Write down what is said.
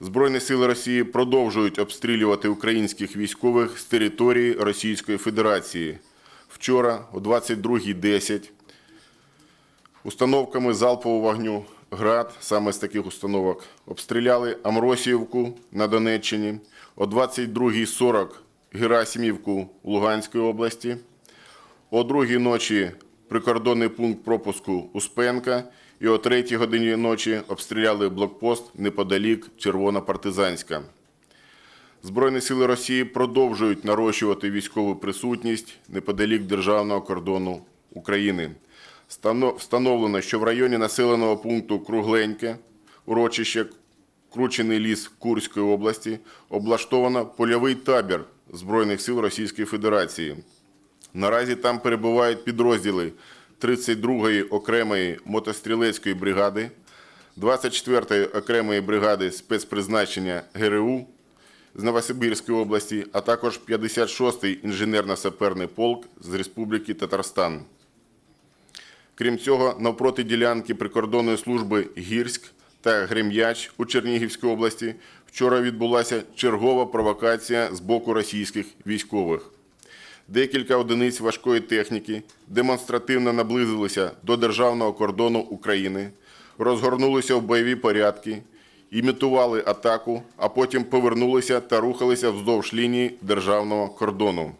Збройні сили Росії продовжують обстрілювати українських військових з території Російської Федерації. Вчора о 22.10 установками залпового вогню ГРАД, саме з таких установок, обстріляли Амросіївку на Донеччині, о 22.40 Герасимівку у Луганській області, о 2 ночі прикордонний пункт пропуску Успенка і о 3 годині ночі обстріляли блокпост неподалік Червонопартизанська. Збройні сили Росії продовжують нарощувати військову присутність неподалік державного кордону України. Встановлено, що в районі населеного пункту Кругленьке, урочище Кручений ліс Курської області, облаштовано польовий табір Збройних сил Російської Федерації. Наразі там перебувають підрозділи 32-ї окремої мотострілецької бригади, 24-ї окремої бригади спецпризначення ГРУ з Новосибірської області, а також 56-й інженерно-саперний полк з Республіки Татарстан. Крім цього, навпроти ділянки прикордонної служби Гірськ та Грем'яч у Чернігівській області вчора відбулася чергова провокація з боку російських військових. Декілька одиниць важкої техніки демонстративно наблизилися до державного кордону України, розгорнулися в бойові порядки, імітували атаку, а потім повернулися та рухалися вздовж лінії державного кордону.